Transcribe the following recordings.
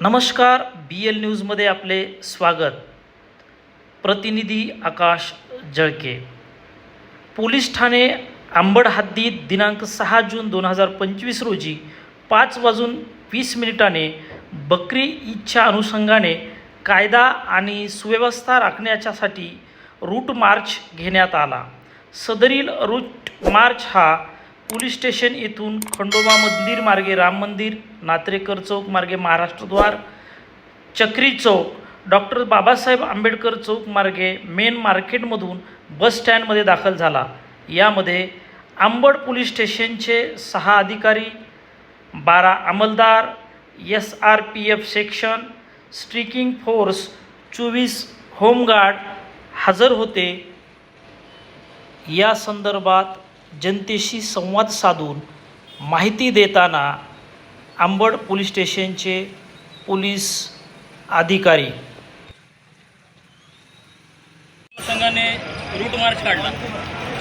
नमस्कार बी एल न्यूजमध्ये आपले स्वागत. प्रतिनिधी आकाश जळके. पोलीस ठाणे आंबड हद्दीत दिनांक सहा जून दोन हजार पंचवीस रोजी पाच वाजून वीस मिनिटाने बकरी ईदच्या अनुषंगाने कायदा आणि सुव्यवस्था राखण्याच्यासाठी रूट मार्च घेण्यात आला. सदरील रूट मार्च हा पोलीस स्टेशन येथून खंडोबा मंदिर मार्गे राम मंदिर नात्रेकर चौक मार्गे महाराष्ट्रद्वार चक्री चौक डॉक्टर बाबासाहेब आंबेडकर चौक मार्गे मेन मार्केटमधून बस स्टँडमध्ये दाखल झाला. यामध्ये आंबड पोलीस स्टेशनचे सहा अधिकारी बारा अंमलदार S R P F section striking force चोवीस होमगार्ड हजर होते. या संदर्भात जनतेशी संवाद साधून माहिती देताना आंबड पोलीस स्टेशनचे पोलीस अधिकारी. अनुषंगाने रूट मार्च काढला.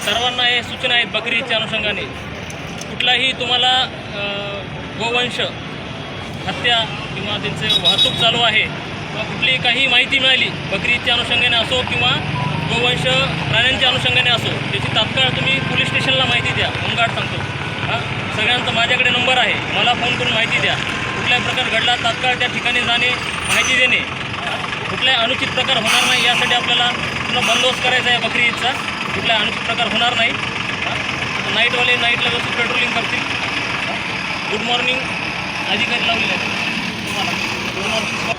सर्वांना हे सूचना आहेत बकरी ईदच्या अनुषंगाने. कुठलाही तुम्हाला गोवंश हत्या किंवा त्यांचे वाहतूक चालू आहे किंवा कुठलीही काही माहिती मिळाली बकरी ईदच्या अनुषंगाने असो किंवा गोवंश प्राण्यांच्या अनुषंगाने असो त्याची तात्काळ तुम्ही पोलीस स्टेशनला माहिती द्या. होमगार्ड सांगतो. हां? सगळ्यांचा माझ्याकडे नंबर आहे. मला फोन करून माहिती द्या. कुठल्याही प्रकार घडला तात्काळ त्या ठिकाणी जाणे माहिती देणे. कुठलाही अनुचित प्रकार होणार नाही यासाठी आपल्याला पुन्हा बंदोबस्त करायचा आहे बकरी ईदचा. कुठलाही अनुचित प्रकार होणार नाही. नाईटवाले नाईटला व्यवस्थित पेट्रोलिंग करतील. गुड मॉर्निंग अधिकारी लावलेले आहेत. तुम्हाला गुड मॉर्निंग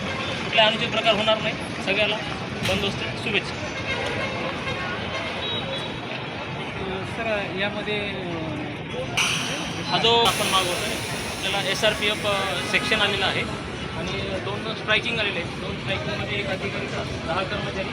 कुठल्या अनुचित प्रकार होणार नाही. सगळ्याला बंदोबस्त शुभेच्छा. सर यामध्ये हा जो आपण मागवतो त्याला S R P F section आलेलं आहे. आणि दोन स्ट्रायकिंग आलेले आहेत. दोन स्ट्रायकिंगमध्ये एक अधिकारी दहा कर्मचारी.